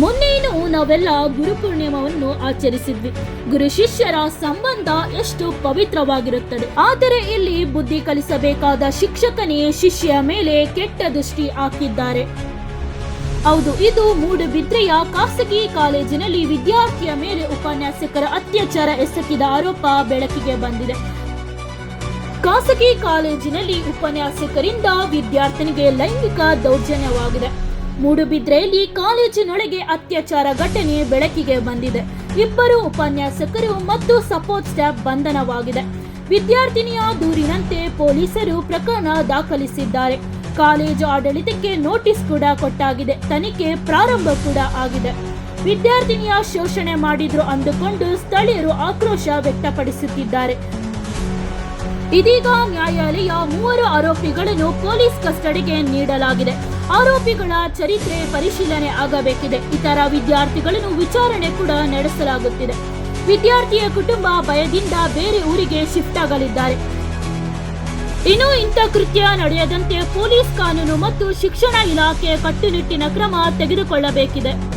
ಮೊನ್ನೇನು ನಾವೆಲ್ಲ ಗುರುಪೂರ್ಣಿಮವನ್ನು ಆಚರಿಸಿದ್ವಿ. ಗುರು ಶಿಷ್ಯರ ಸಂಬಂಧ ಎಷ್ಟು ಪವಿತ್ರವಾಗಿರುತ್ತದೆ. ಆದರೆ ಇಲ್ಲಿ ಬುದ್ಧಿ ಕಲಿಸಬೇಕಾದ ಶಿಕ್ಷಕನೇ ಶಿಷ್ಯ ಮೇಲೆ ಕೆಟ್ಟ ದೃಷ್ಟಿ ಹಾಕಿದ್ದಾರೆ. ಹೌದು, ಇದು ಮೂಡುಬಿದ್ರೆಯ ಖಾಸಗಿ ಕಾಲೇಜಿನಲ್ಲಿ ವಿದ್ಯಾರ್ಥಿಯ ಮೇಲೆ ಉಪನ್ಯಾಸಕರ ಅತ್ಯಾಚಾರ ಎಸಗಿದ ಆರೋಪ ಬೆಳಕಿಗೆ ಬಂದಿದೆ. ಖಾಸಗಿ ಕಾಲೇಜಿನಲ್ಲಿ ಉಪನ್ಯಾಸಕರಿಂದ ವಿದ್ಯಾರ್ಥಿನಿಗೆ ಲೈಂಗಿಕ ದೌರ್ಜನ್ಯವಾಗಿದೆ. ಮೂಡುಬಿದ್ರೆಯಲ್ಲಿ ಕಾಲೇಜಿನೊಳಗೆ ಅತ್ಯಾಚಾರ ಘಟನೆ ಬೆಳಕಿಗೆ ಬಂದಿದೆ. ಇಬ್ಬರು ಉಪನ್ಯಾಸಕರು ಮತ್ತು ಸಪೋರ್ಟ್ ಸ್ಟಾಫ್ ಬಂಧನವಾಗಿದೆ. ವಿದ್ಯಾರ್ಥಿನಿಯ ದೂರಿನಂತೆ ಪೊಲೀಸರು ಪ್ರಕರಣ ದಾಖಲಿಸಿದ್ದಾರೆ. ಕಾಲೇಜು ಆಡಳಿತಕ್ಕೆ ನೋಟಿಸ್ ಕೂಡ ಕೊಟ್ಟಾಗಿದೆ. ತನಿಖೆ ಪ್ರಾರಂಭ ಕೂಡ ಆಗಿದೆ. ವಿದ್ಯಾರ್ಥಿನಿಯ ಶೋಷಣೆ ಮಾಡಿದ್ರು ಅಂದುಕೊಂಡು ಸ್ಥಳೀಯರು ಆಕ್ರೋಶ ವ್ಯಕ್ತಪಡಿಸುತ್ತಿದ್ದಾರೆ. ಇದೀಗ ನ್ಯಾಯಾಲಯ ಮೂವರು ಆರೋಪಿಗಳನ್ನು ಪೊಲೀಸ್ ಕಸ್ಟಡಿಗೆ ನೀಡಲಾಗಿದೆ. ಆರೋಪಿಗಳ ಚರಿತ್ರೆ ಪರಿಶೀಲನೆ ಆಗಬೇಕಿದೆ. ಇತರ ವಿದ್ಯಾರ್ಥಿಗಳನ್ನು ವಿಚಾರಣೆ ಕೂಡ ನಡೆಸಲಾಗುತ್ತಿದೆ. ವಿದ್ಯಾರ್ಥಿಯ ಕುಟುಂಬ ಭಯದಿಂದ ಬೇರೆ ಊರಿಗೆ ಶಿಫ್ಟ್ ಆಗಲಿದ್ದಾರೆ. ಇನ್ನು ಇಂಥ ಕೃತ್ಯ ನಡೆಯದಂತೆ ಪೊಲೀಸ್ ಕಾನೂನು ಮತ್ತು ಶಿಕ್ಷಣ ಇಲಾಖೆ ಕಟ್ಟುನಿಟ್ಟಿನ ಕ್ರಮ ತೆಗೆದುಕೊಳ್ಳಬೇಕಿದೆ.